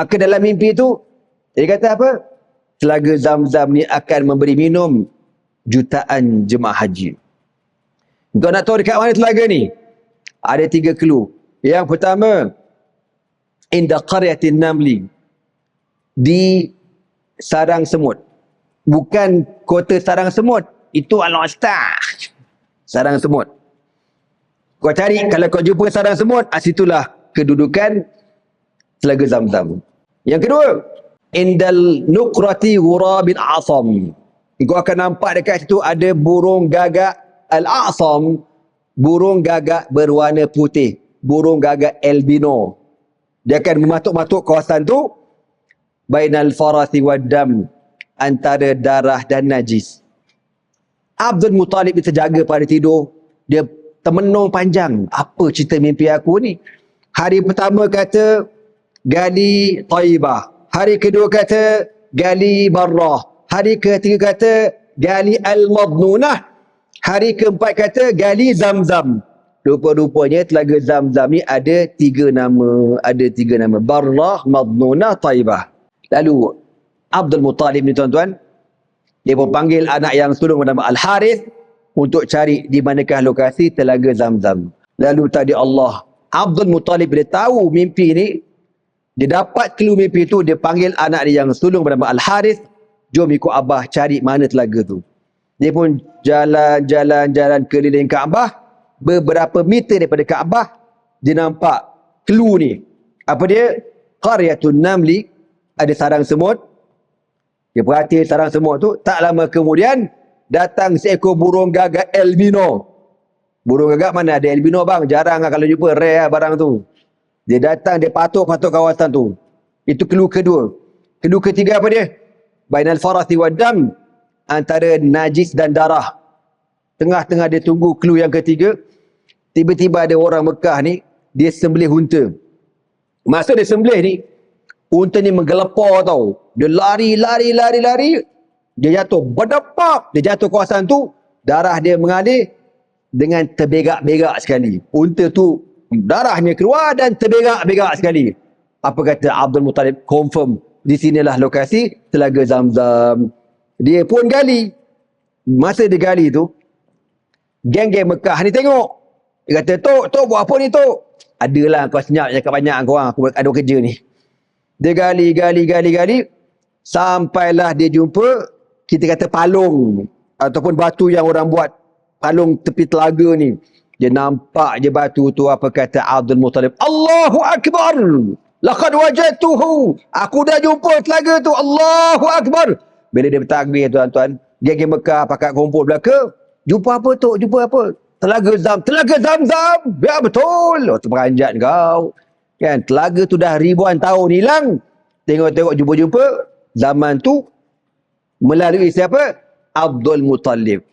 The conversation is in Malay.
Maka dalam mimpi tu, dia kata apa? Telaga Zam-Zam ni akan memberi minum jutaan jemaah haji. Kau nak tahu dekat mana telaga ni? Ada tiga clue. Yang pertama, inda qaryatin namli. Di sarang semut. Bukan kota sarang semut. Itu al-Ustaz. Sarang semut. Kau cari, kalau kau jumpa sarang semut, ah, situlah kedudukan telaga zam-zam. Yang kedua, indal nukrati ghurabin asam. Kau akan nampak dekat situ ada burung gagak al-asam. Burung gagak berwarna putih. Burung gagak albino. Dia akan mematuk-matuk kawasan tu. Bainal farasi waddam. Antara darah dan najis. Abdul Muttalib dia terjaga pada tidur. Dia termenung panjang. Apa cerita mimpi aku ni? Hari pertama kata, Gali Taibah. Hari kedua kata Gali Barrah. Hari ketiga kata Gali Al-Madnunah. Hari keempat kata Gali Zamzam. Rupa-rupanya telaga Zamzam ni ada tiga nama. Ada tiga nama. Barrah, Madnunah, Taibah. Lalu Abdul Muttalib ni tuan-tuan. Dia pun panggil anak yang sulung bernama Al-Harith. Untuk cari di manakah lokasi telaga Zamzam. Lalu tadi Allah. Abdul Muttalib bila tahu mimpi ni. Dia dapat clue mimpi tu, dia panggil anak dia yang sulung bernama Al-Harith. Jom ikut Abah cari mana telaga tu. Dia pun jalan-jalan-jalan keliling Kaabah. Beberapa meter daripada Kaabah, dia nampak clue ni. Apa dia? Qaryatun Namli. Ada sarang semut. Dia perhati sarang semut tu. Tak lama kemudian, datang seekor burung gagak albino. Burung gagak mana ada albino bang? Jarang lah kalau jumpa. Rare lah barang tu. Dia datang, dia patuk-patuk kawasan tu. Itu clue kedua. Clue ketiga apa dia? Bainal farasi wa dam. Antara najis dan darah. Tengah-tengah dia tunggu clue yang ketiga. Tiba-tiba ada orang Mekah ni. Dia sembelih unta. Masa dia sembelih ni. Unta ni menggelepar tau. Dia lari, lari, lari, lari. Dia jatuh. Berdepak. Dia jatuh kawasan tu. Darah dia mengalir. Dengan terbegak-begak sekali. Unta tu darahnya keluar dan terberak-berak sekali. Apa kata Abdul Muttalib confirm di sinilah lokasi telaga Zamzam. Dia pun gali. Masa dia gali tu geng-geng Mekah ni tengok. Dia kata, "Tok, tok buat apa ni, tok?" Adalah kau senyap cakap banyak kau orang aku ada kerja ni. Dia gali, gali, gali, gali sampailah dia jumpa kita kata palung ataupun batu yang orang buat palung tepi telaga ni. Dia nampak je batu tu apa kata Abdul Muttalib. Allahu Akbar. Laqad wajadtuhu. Aku dah jumpa telaga tu. Allahu Akbar. Bila dia bertakbir tuan-tuan. Geng-geng Mekah pakat kumpul belaka. Jumpa apa tu? Jumpa apa? Telaga Zam. Telaga Zam-Zam. Ya betul. Oh, terperanjat kau. Kan? Telaga tu dah ribuan tahun hilang. Tengok-tengok jumpa-jumpa. Zaman tu melalui siapa? Abdul Muttalib.